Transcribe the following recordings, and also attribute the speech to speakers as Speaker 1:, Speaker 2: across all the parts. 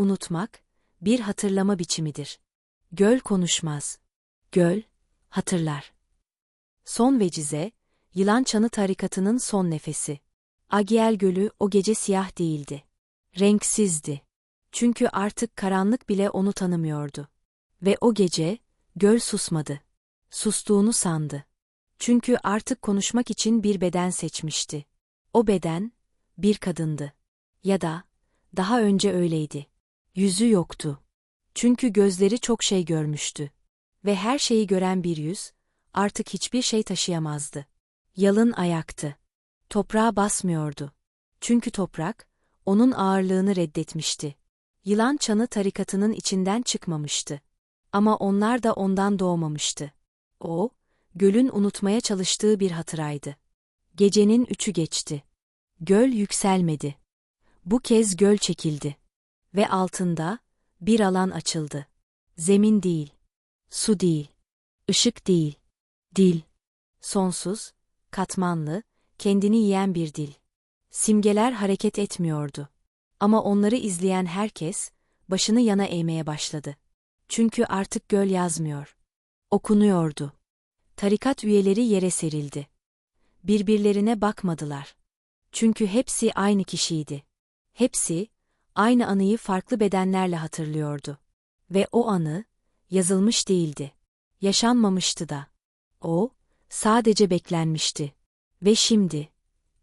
Speaker 1: Unutmak, bir hatırlama biçimidir. Göl konuşmaz. Göl, hatırlar. Son vecize, Yılan Çanı tarikatının son nefesi. Agiel Gölü o gece siyah değildi. Renksizdi. Çünkü artık karanlık bile onu tanımıyordu. Ve o gece, göl susmadı. Sustuğunu sandı. Çünkü artık konuşmak için bir beden seçmişti. O beden, bir kadındı. Ya da, daha önce öyleydi. Yüzü yoktu. Çünkü gözleri çok şey görmüştü. Ve her şeyi gören bir yüz, artık hiçbir şey taşıyamazdı. Yalın ayaktı. Toprağa basmıyordu. Çünkü toprak, onun ağırlığını reddetmişti. Yılan çanı tarikatının içinden çıkmamıştı. Ama onlar da ondan doğmamıştı. O, gölün unutmaya çalıştığı bir hatıraydı. Gecenin üçü geçti. Göl yükselmedi. Bu kez göl çekildi. Ve altında, bir alan açıldı. Zemin değil. Su değil. ışık değil. Dil. Sonsuz, katmanlı, kendini yiyen bir dil. Simgeler hareket etmiyordu. Ama onları izleyen herkes, başını yana eğmeye başladı. Çünkü artık göl yazmıyor. Okunuyordu. Tarikat üyeleri yere serildi. Birbirlerine bakmadılar. Çünkü hepsi aynı kişiydi. Hepsi, aynı anıyı farklı bedenlerle hatırlıyordu. Ve o anı, yazılmış değildi. Yaşanmamıştı da. O, sadece beklenmişti. Ve şimdi,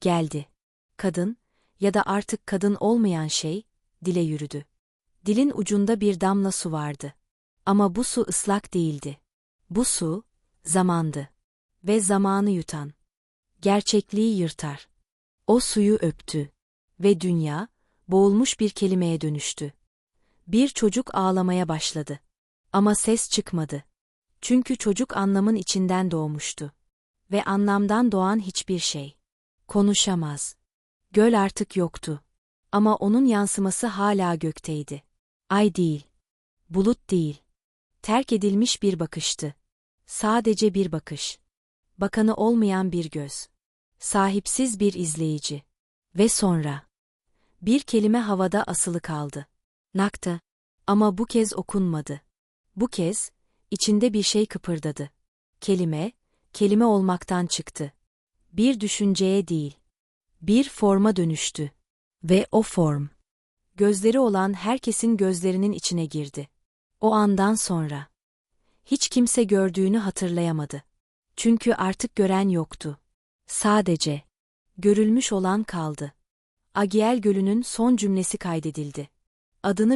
Speaker 1: geldi. Kadın, ya da artık kadın olmayan şey, dile yürüdü. Dilin ucunda bir damla su vardı. Ama bu su ıslak değildi. Bu su, zamandı. Ve zamanı yutan. Gerçekliği yırtar. O suyu öptü. Ve dünya, boğulmuş bir kelimeye dönüştü. Bir çocuk ağlamaya başladı. Ama ses çıkmadı. Çünkü çocuk anlamın içinden doğmuştu. Ve anlamdan doğan hiçbir şey. Konuşamaz. Göl artık yoktu. Ama onun yansıması hala gökteydi. Ay değil. Bulut değil. Terk edilmiş bir bakıştı. Sadece bir bakış. Bakanı olmayan bir göz. Sahipsiz bir izleyici. Ve sonra. Bir kelime havada asılı kaldı. Nakta. Ama bu kez okunmadı. Bu kez, içinde bir şey kıpırdadı. Kelime, kelime olmaktan çıktı. Bir düşünceye değil. Bir forma dönüştü. Ve o form. Gözleri olan herkesin gözlerinin içine girdi. O andan sonra. Hiç kimse gördüğünü hatırlayamadı. Çünkü artık gören yoktu. Sadece. Görülmüş olan kaldı. Agiel Gölü'nün son cümlesi kaydedildi. Adını